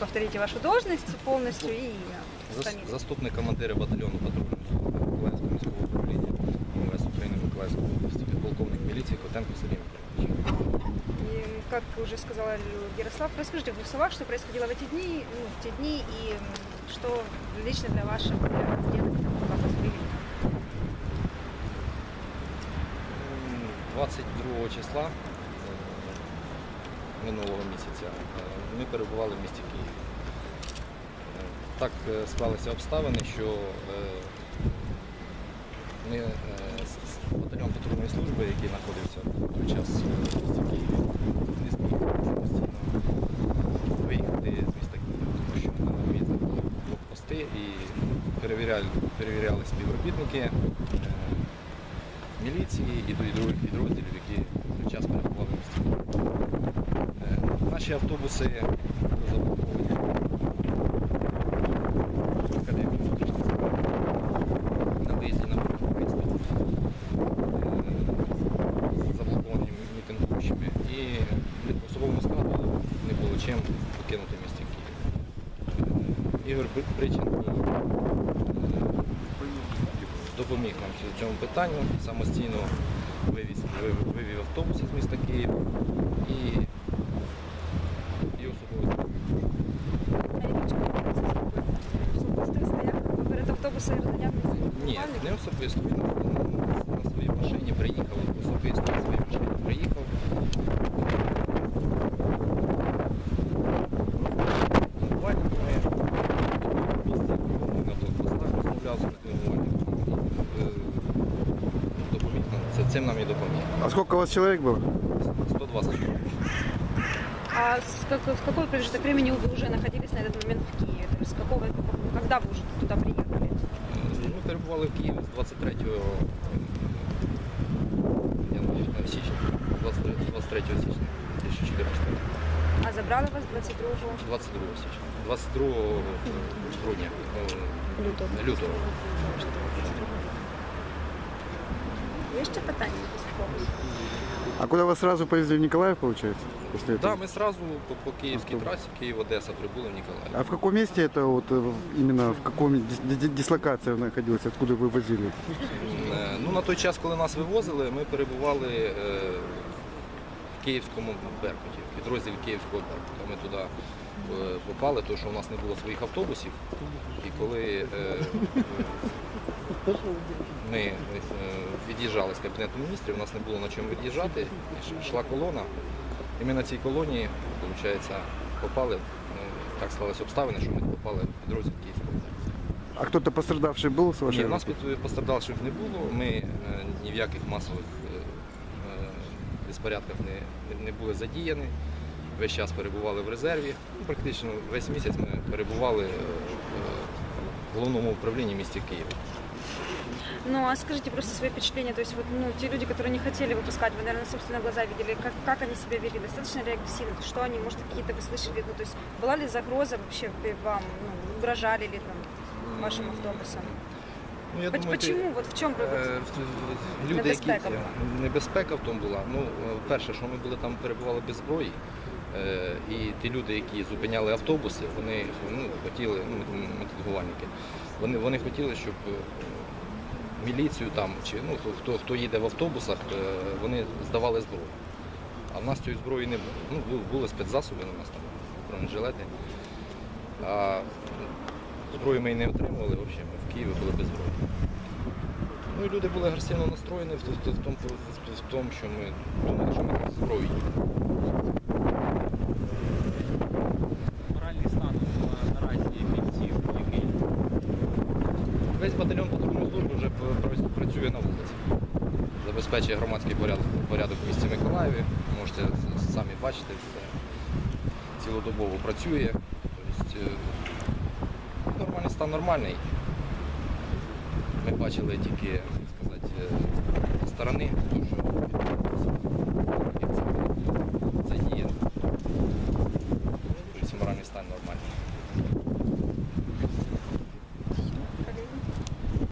повторите вашу должность полностью и Зас- фамилию. Заступник командира батальйону патрульної служби Миколаївського міського управління МВС України Миколаївської області, підполковник міліції Котенко Сергій Миколаївич. И, как уже сказала Лю- Ярослав, расскажите в двух словах, что происходило в эти дни, ну, в те дни и м, что лично для ваших для деток, как вас привели. М, 22 числа е, минулого місяця е, ми перебували в місті Київ. Е, Так е, склалися обставини, що ми з- з- батальйон патрульної служби, який знаходився в той час в місті Києві, не зміг самостійно виїхати з міста Києва, тому що на місці були блокпости і перевіряли, співробітники. міліції і до других підрозділів, які в той час перебували в місті. Е, Наші автобуси Академії на виїзді на виїзді заблоковані мітингуючими і особовому складу не було чим покинути місто Київ. Ігор Бри- е, допоміг нам в цьому питанню, самостійно вивів автобуси з міста і Ні, не особисто. Він на, на своїй машині приїхав, особисто на своїй машині приїхав. Е, цим нам і допоміг. А сколько у вас человек было? 120 чоловік. А с как, в какой промежуток времени вы уже находились на этот момент в Киеве? То есть какого, когда вы уже туда приехали? Ми перебували в Києві з 23 января, січня, 23, 23 січня 2014 року. А забрали вас 22 22 січня. 22 грудня. е, лютого? Лютого. Є ще питання? А куда вас сразу повезли в Николаев, получается? После Да, этого? ми сразу по, по київській трасі Київ-Одеса прибули в Ніколаїв. А в каком месте это вот э, именно в каком дис- ди- дислокация находилась, откуда вы возили? Е, Ну, на той час, коли нас вивозили, ми перебували е, в Київському Беркуті, в підрозділі Київського Беркута. Ми туди е, попали, тому що у нас не було своїх автобусів. І коли е, ми е, від'їжджали з Кабінету міністрів, у нас не було на чому від'їжджати, йшла колона. І ми на цій колонії, виходить, попали. ну, Так склалися обставини, що ми попали в підрозділ Беркута. А кто-то пострадавший был с вашей Ні, у нас пострадавших не було. Ми е, ні в яких масових е, е, безпорядках не, були задіяні. Весь час перебували в резерві. Ну, практично весь місяць ми перебували е, в головному управлінні в місті Києві. Ну, а скажите просто свои впечатления, то есть вот, ну, те люди, которые не хотели выпускать, вы, наверное, собственно глаза видели, как, как они себя вели, достаточно ли агрессивно, То есть что они, может, какие-то вы слышали, ну, то есть была ли загроза вообще вам, ну, угрожали ли там вашим автобусам? Ну, я Поч- думаю, ти- Почему, вот в чем Е, вот, Люди, які Небезпека була. небезпека в тому була. Ну, е, перше, що ми були там перебували без зброї. е, І ті люди, які зупиняли автобуси, вони ну, хотіли, ну, мітингувальники, вони, вони хотіли, щоб е, міліцію там, чи ну, хто- хто, їде в автобусах, е, вони здавали зброю. А в нас цієї зброї не було. Ну, були спецзасоби у нас там, бронежилети. А зброю ми і не отримували, взагалі, ми в Києві були без зброї. Ну і люди були агресивно настроєні в, тому, в, тому, що ми думали, що ми зі зброєю. Моральний стан е, наразі бійців, який Весь батальйон патрульної служби вже працює на вулиці. Забезпечує громадський порядок, порядок в місті Миколаєві. Можете самі бачити, все цілодобово працює. Тобто, е, нормальний стан нормальний. Ми бачили тільки, як сказати, е, сторони, тому